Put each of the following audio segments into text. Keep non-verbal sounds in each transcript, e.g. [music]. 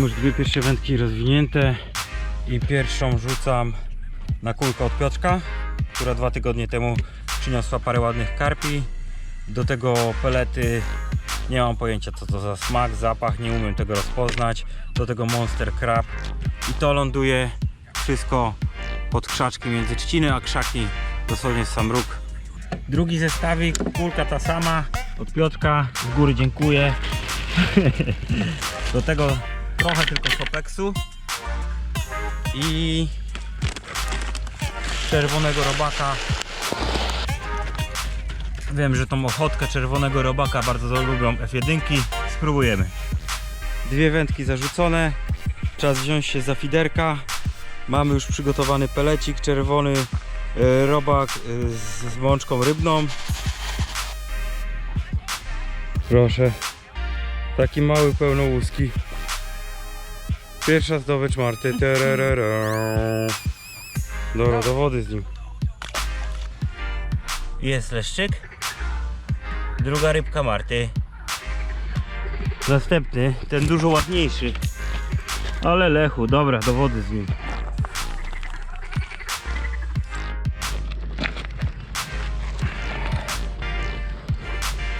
Mam już dwie pierwsze wędki rozwinięte i pierwszą rzucam na kulkę od Piotrka, która dwa tygodnie temu przyniosła parę ładnych karpi. Do tego pelety nie mam pojęcia co to za smak, zapach, nie umiem tego rozpoznać. Do tego Monster Crab i to ląduje wszystko pod krzaczki między trzciny a krzaki, dosłownie sam róg. Drugi zestawik, kulka ta sama od Piotrka, z góry dziękuję. [laughs] Do tego trochę tylko sopeksu i czerwonego robaka. Wiem, że tą ochotkę czerwonego robaka bardzo lubią F1. Spróbujemy. Dwie wędki zarzucone. Czas wziąć się za fiderka. Mamy już przygotowany pelecik czerwony, e, robak e, z, mączką rybną. Proszę. Taki mały pełnołuski. Pierwsza zdobycz Marty. Tererere. Dobra, do wody z nim. Jest leszczyk. Druga rybka Marty. Następny, ten dużo ładniejszy. Ale lechu, dobra, do wody z nim.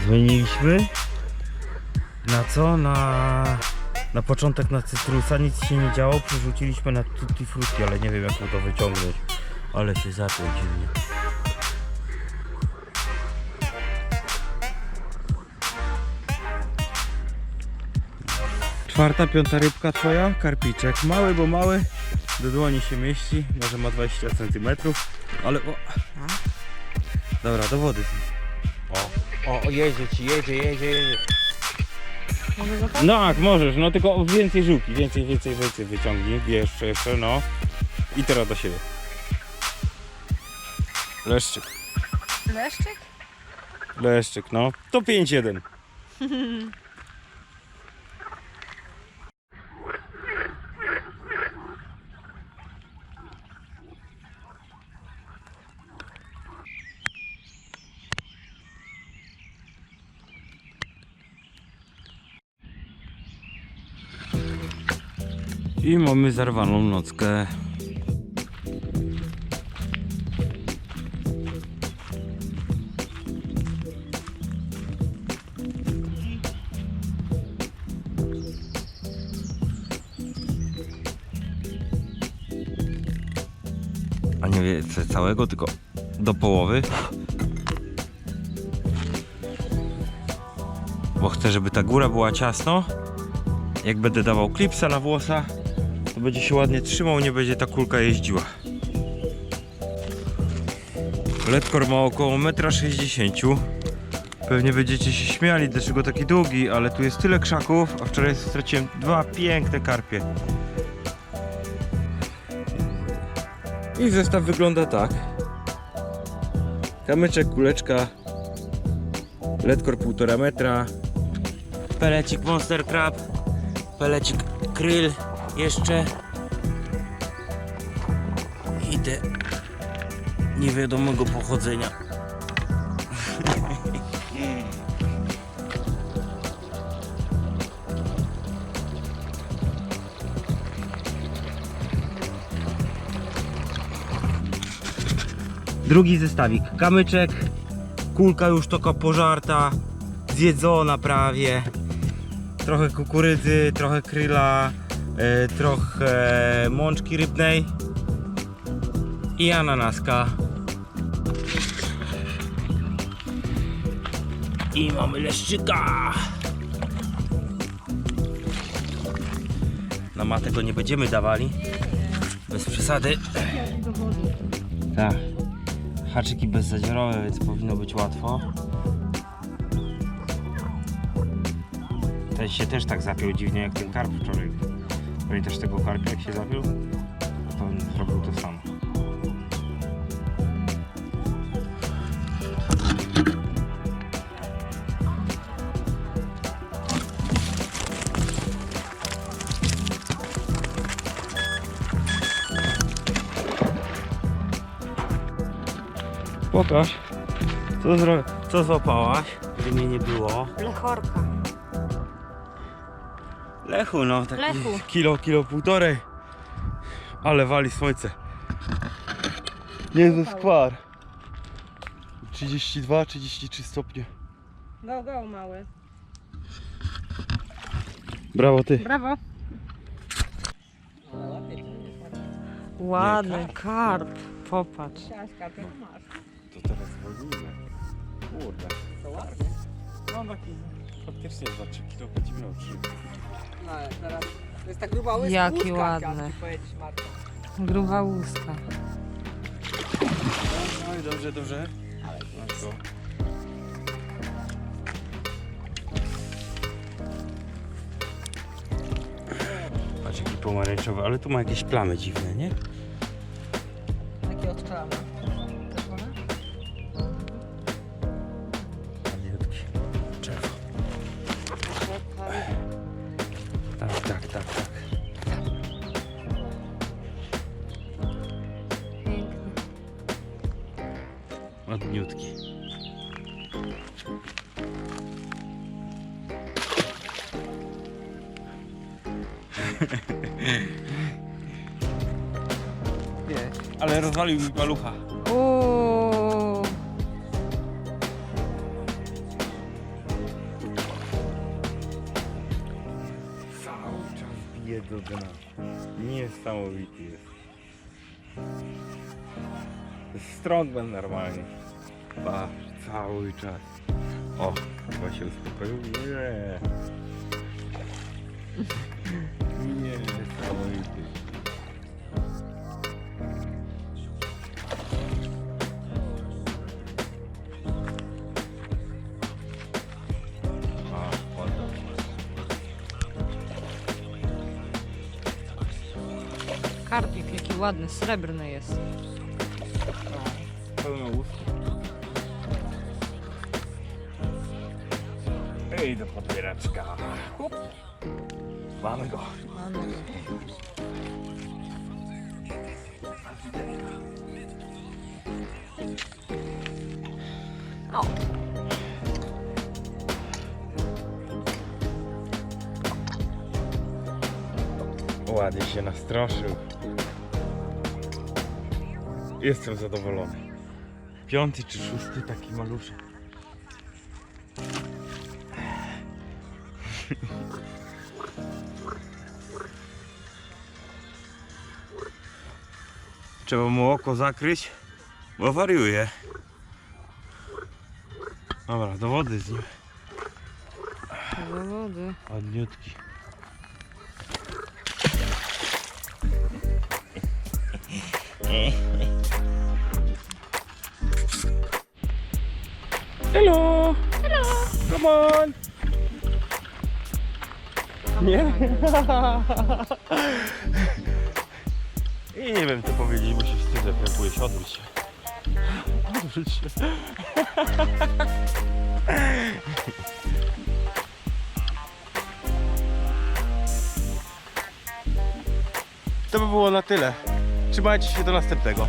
Zmieniliśmy na co? Na, na początek na cytrusa nic się nie działo, przerzuciliśmy na tutti frutti, ale nie wiem jak mu to wyciągnąć. Ale się zapiął dziwnie. Czwarta, piąta rybka twoja, karpiczek. Mały, bo mały, do dłoni się mieści, może ma 20 cm, ale o. Dobra, do wody. O, o, jedzie ci, jedzie, jedzie, jedzie. No tak, możesz, no tylko więcej żółki, więcej, więcej, więcej wyciągnij, jeszcze, jeszcze, no. I teraz do siebie. Leszczyk, Leszczyk? leszczyk, no. To 5-1. [laughs] I mamy zarwaną nockę. A nie wie co całego, tylko do połowy. Bo chcę, żeby ta góra była ciasno. Jak będę dawał klipsa na włosa, to będzie się ładnie trzymał, nie będzie ta kulka jeździła. Letkor ma około 1,60 m. Pewnie będziecie się śmiali, dlaczego taki długi, ale tu jest tyle krzaków, a wczoraj straciłem dwa piękne karpie. I zestaw wygląda tak. Kamyczek, kuleczka, letkor 1,5 metra, pelecik Monster Crab, pelecik Kryl jeszcze i te niewiadomego pochodzenia. Drugi zestawik. Kamyczek, kulka już taka pożarta, zjedzona prawie. Trochę kukurydzy, trochę kryla, trochę mączki rybnej i ananaska. I mamy leszczyka. Na matę go nie będziemy dawali. Bez przesady. Tak. Haczyki bezzadziorowe, więc powinno być łatwo. Ten się też tak zapiął dziwnie jak ten karp wczoraj. Pamiętasz tego karpia jak się zapiął? To on zrobił to samo. Pokaż. Co, zro... Co złapałaś, gdy mnie nie było? Lechorka. Lechu, no taki Lechu. kilo, kilo półtorej. Ale wali słońce. Niezły skwar. 32, 33 stopnie. Go, go, mały. Brawo ty. Brawo. Ładny karp. Popatrz. To teraz wolnimy. Kurde. To ładnie. No taki faktycznie za 3 kilo będzie miał 3. No, teraz to jest ta gruba łyska. Jaki łuska, ładny. chciałam ci powiedzieć, Marta. Gruba łuska. No i dobrze, dobrze. No co? Patrz jaki pomarańczowy, ale tu ma jakieś plamy dziwne, nie? Tak, tak, tak. Ładniutki. [laughs] Nie. Ale rozwalił mi palucha. Uuu. Bije do dna. Niesamowity jest. Jest Strongman normalnie. Patrz, cały czas. O, chyba się uspokoił. Nie. [laughs] Niesamowity. Ładny, srebrny jest. Pełno ust. Ej, do podbieraczka. Hup. Mamy go. O. Ładnie się nastroszył. Jestem zadowolony. Piąty czy szósty taki maluszek. [laughs] Trzeba mu oko zakryć, bo wariuje. Dobra, do wody z nim. Do wody. Ładniutki. [laughs] Hello! Hello! Come on! Nie? I nie wiem co powiedzieć, bo się wstydzę, krępuje się, odwróć się. Odwróć się. To by było na tyle. Trzymajcie się do następnego.